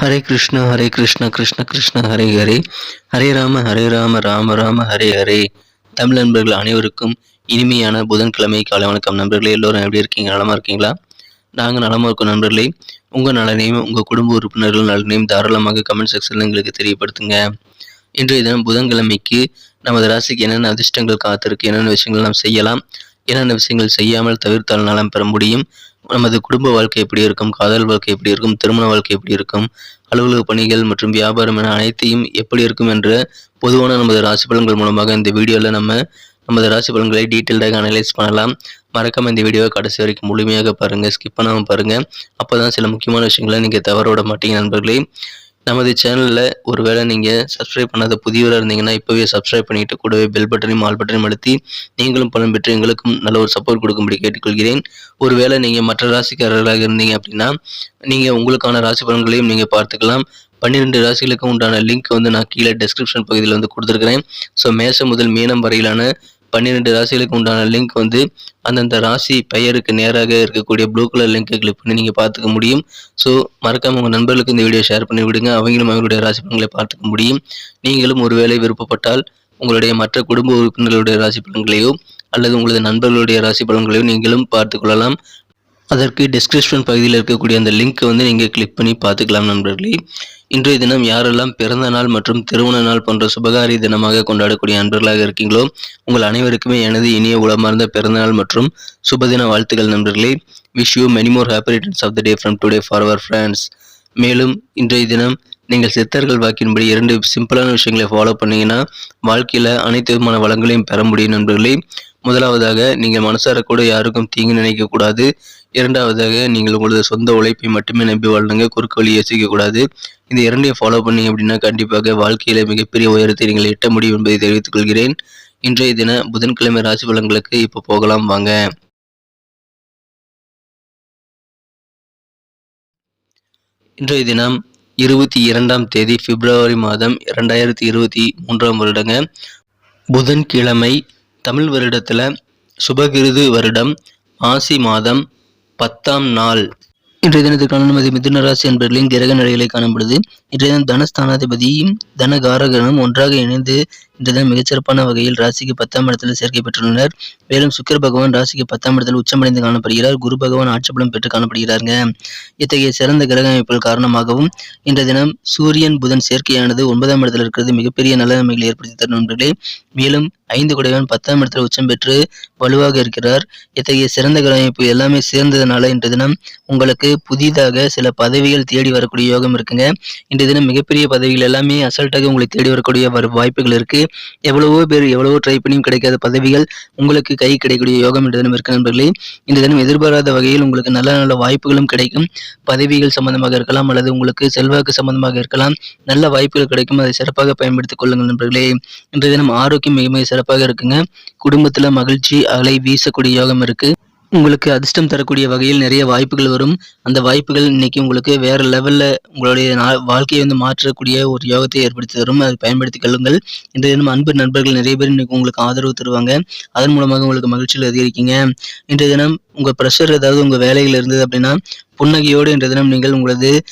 ஹரே கிருஷ்ண ஹரே கிருஷ்ண கிருஷ்ண கிருஷ்ண ஹரே ஹரே. ஹரே ராம ஹரே ராம ராம ராம ஹரே ஹரே. தமிழ் நண்பர்கள் அனைவருக்கும் இனிமையான புதன்கிழமை காலை வணக்கம். நண்பர்களே எல்லோரும் எப்படி இருக்கீங்க? நலமா இருக்கீங்களா? நாங்கள் நலமா இருக்கோம் நண்பர்களே. உங்கள் நலனையும் உங்கள் குடும்ப உறுப்பினர்கள் நலனையும் தாராளமாக கமெண்ட் செக்ஷனில் எங்களுக்கு தெரியப்படுத்துங்க. இன்றைய தினம் புதன்கிழமைக்கு நமது ராசிக்கு என்னென்ன அதிர்ஷ்டங்கள் காத்திருக்கு என்னென்ன விஷயங்கள் நாம் செய்யலாம் என்னென்ன விஷயங்கள் செய்யாமல் தவிர்த்தால் நலம் பெற முடியும்? நமது குடும்ப வாழ்க்கை எப்படி இருக்கும்? காதல் வாழ்க்கை எப்படி இருக்கும்? திருமண வாழ்க்கை எப்படி இருக்கும்? அலுவலக பணிகள் மற்றும் வியாபாரம் என அனைத்தையும் எப்படி இருக்கும் என்ற பொதுவான நமது ராசி பலன்கள் மூலமாக இந்த வீடியோவில் நம்ம நமது ராசி பலன்களை டீட்டெயில்டாக அனலைஸ் பண்ணலாம். மறக்காம இந்த வீடியோவை கடைசி வரைக்கும் முழுமையாக பாருங்கள் ஸ்கிப் பண்ணாமல் பாருங்கள் அப்போ தான் சில முக்கியமான விஷயங்களை நீங்கள் தவற விட மாட்டீங்க நண்பர்களே. நமது சேனலில் ஒருவேளை நீங்கள் சப்ஸ்கிரைப் பண்ணாத புதியவராக இருந்தீங்கன்னா இப்போவே சப்ஸ்கிரைப் பண்ணிட்டு கூடவே பெல் பட்டனையும் ஆல் பட்டனையும் அழுத்தி நீங்களும் பலன் பெற்று எங்களுக்கும் நல்ல ஒரு சப்போர்ட் கொடுக்கும்படி கேட்டுக்கொள்கிறேன். ஒருவேளை நீங்கள் மற்ற ராசிக்காரர்களாக இருந்தீங்க அப்படின்னா நீங்கள் உங்களுக்கான ராசி பலன்களையும் நீங்கள் பார்த்துக்கலாம். பன்னிரெண்டு ராசிகளுக்கு உண்டான லிங்க் வந்து நான் கீழே டெஸ்கிரிப்ஷன் பகுதியில் வந்து கொடுத்துருக்கிறேன். ஸோ மேசம் முதல் மீனம் வரையிலான பன்னிரெண்டு ராசிகளுக்கு உண்டான லிங்க் வந்து அந்தந்த ராசி பெயருக்கு நேராக இருக்கக்கூடிய ப்ளூ கலர் லிங்க்கை கிளிக் பண்ணி நீங்கள் பார்த்துக்க முடியும். ஸோ மறக்காம உங்கள் நண்பர்களுக்கு இந்த வீடியோ ஷேர் பண்ணி விடுங்க. அவங்களும் அவங்களுடைய ராசி பலன்களை பார்த்துக்க முடியும். நீங்களும் ஒருவேளை விருப்பப்பட்டால் உங்களுடைய மற்ற குடும்ப உறுப்பினர்களுடைய ராசி பலன்களையோ அல்லது உங்களது நண்பர்களுடைய ராசி பலன்களையோ நீங்களும் பார்த்து கொள்ளலாம். அதற்கு டிஸ்கிரிப்ஷன் பகுதியில் இருக்கக்கூடிய அந்த லிங்க்கை வந்து நீங்கள் கிளிக் பண்ணி பார்த்துக்கலாம் நண்பர்களே. இன்றைய தினம் யாரெல்லாம் பிறந்த நாள் மற்றும் திருமண நாள் போன்ற சுபகாரி தினமாக கொண்டாடக்கூடிய நண்பர்களாக இருக்கீங்களோ உங்கள் அனைவருக்குமே எனது இனிய உளமார்ந்த பிறந்தநாள் மற்றும் சுபதின வாழ்த்துக்கள் நண்பர்களே. Wish you many more happy returns of the day from today for our friends மேலும் இன்றைய தினம் நீங்கள் சித்தர்கள் வாக்கின்படி இரண்டு சிம்பிளான விஷயங்களை ஃபாலோ பண்ணீங்கன்னா வாழ்க்கையில் அனைத்து விதமான வளங்களையும் பெற முடியும் நண்பர்களே. முதலாவதாக நீங்கள் மனசார கூட யாருக்கும் தீங்கு நினைக்கக்கூடாது இரண்டாவதாக நீங்கள் உங்களது சொந்த உழைப்பை மட்டுமே நம்பி வாழ்ந்துங்க குறுக்கு வழி யோசிக்கக்கூடாது இந்த இரண்டையும் ஃபாலோ பண்ணீங்க அப்படின்னா கண்டிப்பாக வாழ்க்கையில மிகப்பெரிய உயரத்தை நீங்கள் எட்ட முடியும் என்பதை தெரிவித்துக் கொள்கிறேன். இன்றைய தின புதன்கிழமை ராசி பலன்களுக்கு இப்போ போகலாம் வாங்க. இன்றைய தினம் இருபத்தி இரண்டாம் தேதி பிப்ரவரி மாதம் இரண்டாயிரத்தி இருபத்தி மூன்றாம் வருடங்க. புதன்கிழமை தமிழ் வருடத்தில் சுபகிருது வருடம் ஆசி மாதம் பத்தாம் நாள். இன்றைய தினத்துக்கான அனுமதி மிதுன ராசி என்பர்களின் கிரக நிலைகளை காணப்படுது இன்றைய தினம் தனஸ்தானாதிபதியும் தனகாரகனும் ஒன்றாக இணைந்து இன்றைய மிகச்சிறப்பான வகையில் ராசிக்கு பத்தாம் இடத்தில் சேர்க்கை பெற்றுள்ளனர். மேலும் சுக்கிர பகவான் ராசிக்கு பத்தாம் இடத்தில் உச்சமடைந்து காணப்படுகிறார். குரு பகவான் ஆட்சபலம் பெற்று காணப்படுகிறாருங்க. இத்தகைய சிறந்த கிரக அமைப்புகள் காரணமாகவும் இன்றைய தினம் சூரியன் புதன் சேர்க்கையானது ஒன்பதாம் இடத்தில் இருக்கிறது. மிகப்பெரிய நல்ல நன்மைகளை ஏற்படுத்தி தரும் நண்பர்களே. மேலும் ஐந்து குடைவன் பத்தாம் இடத்தில் உச்சம் பெற்று வலுவாக இருக்கிறார். இத்தகைய சிறந்த கிரக அமைப்பு எல்லாமே சேர்ந்ததுனால இன்றைய தினம் உங்களுக்கு புதிதாக சில பதவிகள் தேடி வரக்கூடிய யோகம் இருக்குங்க. இன்றைய தினம் மிகப்பெரிய பதவிகள் எல்லாமே அசல்ட்டாக உங்களுக்கு தேடி வரக்கூடிய வர வாய்ப்புகள் இருக்கு. எவ்வளவோ பேர் எவ்வளவோ ட்ரை பண்ணியும் கிடைக்காத பதவிகள் உங்களுக்கு கை கிடைக்கக்கூடிய யோகம் என்ற தினம் இருக்கு நண்பர்களே. இந்த தினம் எதிர்பாராத வகையில் உங்களுக்கு நல்ல நல்ல வாய்ப்புகளும் கிடைக்கும். பதவிகள் சம்பந்தமாக இருக்கலாம் அல்லது உங்களுக்கு செல்வாக்கு சம்பந்தமாக இருக்கலாம். நல்ல வாய்ப்புகள் கிடைக்கும். அதை சிறப்பாக பயன்படுத்திக் கொள்ளுங்கள் நண்பர்களே. இன்றைய தினம் ஆரோக்கியம் மிக மிக சிறப்பாக இருக்குங்க. குடும்பத்தில் மகிழ்ச்சி அலை வீசக்கூடிய யோகம் இருக்கு. உங்களுக்கு அதிர்ஷ்டம் தரக்கூடிய வகையில் நிறைய வாய்ப்புகள் வரும். அந்த வாய்ப்புகள் இன்னைக்கு உங்களுக்கு வேற லெவல்ல உங்களுடைய நா- வாழ்க்கையை வந்து மாற்றக்கூடிய ஒரு யோகத்தை ஏற்படுத்தி தரும். அதை பயன்படுத்திக் கொள்ளுங்கள். இன்றைய தினம் அன்பு நண்பர்கள் நிறைய பேர் இன்னைக்கு உங்களுக்கு ஆதரவு தருவாங்க. அதன் மூலமாக உங்களுக்கு மகிழ்ச்சியில் அதிகரிக்கீங்க. இன்றைய தினம் உங்க ப்ரெஷர் ஏதாவது உங்க வேலைகள் இருந்தது அப்படின்னா புன்னகையோடு இன்றைய தினம் நீங்கள் உங்களது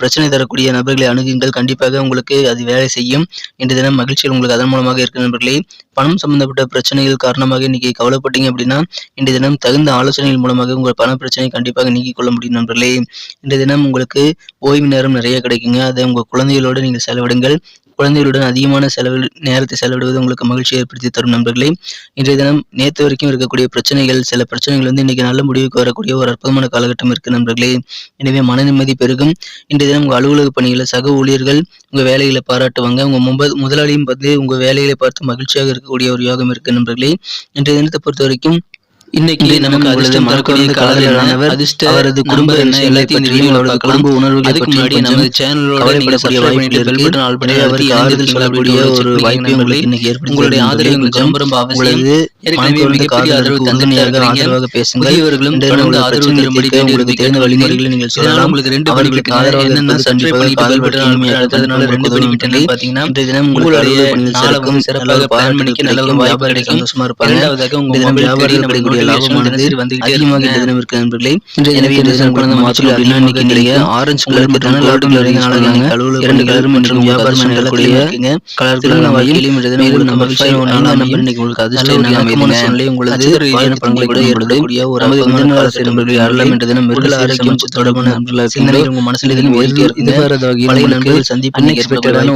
பிரச்சனை தரக்கூடிய நபர்களை அணுகுங்கள். கண்டிப்பாக உங்களுக்கு அது வேலை செய்யும் இன்று தினம் மகிழ்ச்சிகள் உங்களுக்கு அதன் மூலமாக இருக்க நண்பர்களே. பணம் சம்பந்தப்பட்ட பிரச்சனைகள் காரணமாக இன்னைக்கு கவலைப்பட்டீங்க அப்படின்னா இன்று தினம் தகுந்த ஆலோசனைகள் மூலமாக உங்கள் பண பிரச்சனை கண்டிப்பாக நீக்கிக் கொள்ள முடியும் நண்பர்களே. இன்று தினம் உங்களுக்கு ஓய்வு நேரம் நிறைய கிடைக்குங்க. அதை உங்கள் குழந்தைகளோடு நீங்கள் செலவிடுங்கள். குழந்தைகளுடன் அதிகமான செலவு நேரத்தை செலவிடுவது உங்களுக்கு மகிழ்ச்சி ஏற்படுத்தி தரும் நண்பர்களே. இன்றைய தினம் நேற்று வரைக்கும் இருக்கக்கூடிய பிரச்சனைகள் சில பிரச்சனைகள் வந்து இன்னைக்கு நல்ல முடிவுக்கு வரக்கூடிய ஒரு அற்புதமான காலகட்டம் இருக்கு நண்பர்களே. எனவே மன நிம்மதி பெருகும். இன்றைய தினம் உங்கள் அலுவலக பணிகளை சக ஊழியர்கள் உங்க வேலைகளை பாராட்டுவாங்க. உங்க மும்ப முதலாளியும் வந்து உங்க வேலைகளை பார்த்து மகிழ்ச்சியாக இருக்கக்கூடிய ஒரு யோகம் இருக்கு நண்பர்களே. இன்றைய தினத்தை பொறுத்த வரைக்கும் இன்னைக்கு நமக்கு அதிர்ஷ்டம் தரக்கூடிய காதலரானவர் அவரது குடும்ப என்ன? எல்லாத்தையும் பற்றியும் அவரது குடும்ப உணர்வுகளை அதுக்கு ஆல் பண்ணி அவருக்கு ஆறுதல் சொல்லக்கூடிய ஒரு வாய்ப்பை உங்களுக்கு இன்னைக்கு உங்களுடைய ஆதரவு. எங்களுக்கு ரொம்ப அவசியம் ஏற்கனவே மிகப்பெரிய ஆதரவு. ஆதரவாக இன்றைய தொடர்ந்து ஆதரவு தரும்படி உங்களுக்கு தெரிந்த வழிமுறைகளை நீங்கள் இதனால சொல்லலாம். உங்களுக்கு ரெண்டு பெனிஃபிட் ஆதரவாக என்னென்ன இருப்பது சப்ஸ்கிரைப் பண்ணி கண்டிப்பாக பெல் பட்டன் ஆல் பண்ணி அடுத்ததுனால ரெண்டு என்னன்னு பாத்தீங்கன்னா இன்றைய தினம் உங்களுக்கு உங்களுடைய அலுவலக பணிகள் நாளை சிறக்கும் வந்து நல்ல சிறப்பாக பாராட்டுகள் பண்ணிக்க நல்ல வாய்ப்பு வியாபாரிகள் கிடைக்கும் சந்தோஷமா இருப்பாங்க இரண்டாவதாக உங்க கிடைக்கக்கூடிய லாபமானது அதிகமாக இருக்குங்க. இந்த தினம் இருக்கு நண்பர்களே. இன்றைய எனவே தினத்தில் இந்த தினம் குழந்தை மாற்றங்கள் அப்படின்னா இன்னைக்கு நீங்க ஆரஞ்சு கலர் மற்றும் கோல்டன் கலர் நாளாக இரண்டு கலரும் மற்றும் வியாபாரம் கலர் தினம் உங்களுக்கு நம்ம விஷயம் ஒன்றாம் நம்பர் இன்னைக்கு உங்களுக்கு அதிர்ஷ்ட எண்ணாக அமைதுங்க சூழ்நிலை உங்களுக்கு நட்சத்திர ரீதியான பலன்களை கூட ஏற்படக்கூடிய ஒரு நமது காலத்தில் நண்பர்கள் யாரெல்லாம் என்ற தினம் மிருகல ஆரோக்கியம் தொடர்பான சிந்தனைகள் உங்க மனசில் நண்பர்கள் சந்திப்பு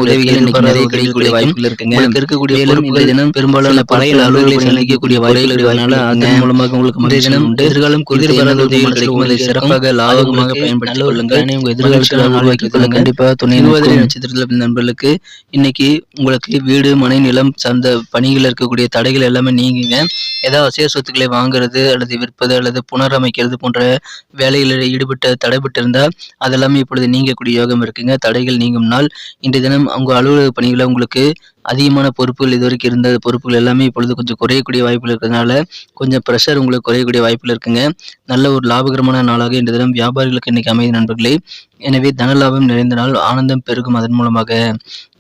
உதவிகள் இன்னைக்கு நிறைய கிடைக்கக்கூடிய வாய்ப்புகள் இருக்குங்க இருக்கக்கூடிய மேலும் தினம் பெரும்பாலான பழைய அலுவலர்களை சந்திக்கக்கூடிய வாய்ப்புகள் இருக்கிறதுனால அதன் மூலமாக உங்களுக்கு உண்டு. எதிர்காலம் சிறப்பாக லாபகமாக பயன்படுத்திக் கொள்ளுங்கள். உங்க எதிர்காலத்தை உருவாக்கிக் கொள்ள கண்டிப்பாக துணை நட்சத்திரத்தில் நண்பர்களுக்கு இன்னைக்கு உங்களுக்கு வீடு மனை நிலம் சார்ந்த பணிகள் இருக்கக்கூடிய தடைகள் எல்லாமே நீங்குங்க. ஏதாவது அசைய சொத்துக்களை வாங்குறது அல்லது விற்பது அல்லது புனரமைக்கிறது போன்ற வேலைகளில் ஈடுபட்ட தடைபட்டு இருந்தா அதெல்லாமே இப்பொழுது நீங்கக்கூடிய யோகம் இருக்குங்க. தடைகள் நீங்கும் நாள். இன்றைய தினம் உங்க அலுவலக பணிகளை உங்களுக்கு அதிகமான பொறுப்புகள் இதுவரைக்கும் இருந்த பொறுப்புகள் எல்லாமே இப்பொழுது கொஞ்சம் குறையக்கூடிய வாய்ப்புகள் இருக்கிறதுனால கொஞ்சம் ப்ரெஷர் உங்களுக்கு குறையக்கூடிய வாய்ப்புகள் இருக்குங்க. நல்ல ஒரு லாபகரமான நாளாக இன்றைய தினம் வியாபாரிகளுக்கு இன்னைக்கு அமைதி நண்பர்களே. எனவே தன லாபம் நிறைந்த நாள் ஆனந்தம் பெருகும் அதன் மூலமாக.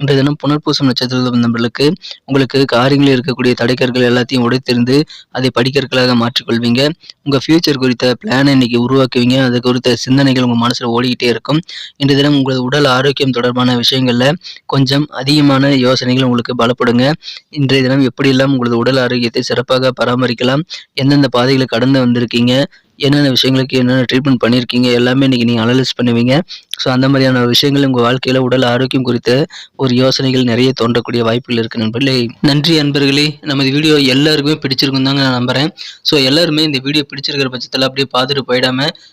இன்றைய தினம் புனர்பூசம் நட்சத்திரத்தில் நண்பர்களுக்கு உங்களுக்கு காரியங்களில் இருக்கக்கூடிய தடைக்கற்கள் எல்லாத்தையும் உடைத்தெறிந்து அதை படிக்கற்களாக மாற்றிக்கொள்வீங்க. உங்க ஃபியூச்சர் குறித்த பிளானை இன்னைக்கு உருவாக்குவீங்க. அது குறித்த சிந்தனைகள் உங்க மனசுல ஓடிக்கிட்டே இருக்கும். இன்றைய தினம் உங்களது உடல் ஆரோக்கியம் தொடர்பான விஷயங்கள்ல கொஞ்சம் அதிகமான யோசனைகள் உங்களுக்கு பலப்படுங்க. இன்றைய தினம் எப்படியெல்லாம் உங்களது உடல் ஆரோக்கியத்தை சிறப்பாக பராமரிக்கலாம்? எந்தெந்த பாதைகளை கடந்து வந்திருக்கீங்க? என்னென்ன விஷயங்களுக்கு என்னென்ன ட்ரீட்மெண்ட் பண்ணியிருக்கீங்க எல்லாமே இன்னைக்கு நீங்கள் அனலைஸ் பண்ணுவீங்க. ஸோ அந்த மாதிரியான விஷயங்கள் உங்கள் வாழ்க்கையில் உடல் ஆரோக்கியம் குறித்த ஒரு யோசனைகள் நிறைய தோன்றக்கூடிய வாய்ப்புகள் இருக்கு நண்பர்களே. நன்றி நண்பர்களே நமது வீடியோ எல்லாருக்குமே பிடிச்சிருக்கும் தாங்க நான் நம்புகிறேன் ஸோ எல்லாருமே இந்த வீடியோ பிடிச்சிருக்கிற பட்சத்தில் அப்படியே பார்த்துட்டு போயிடாம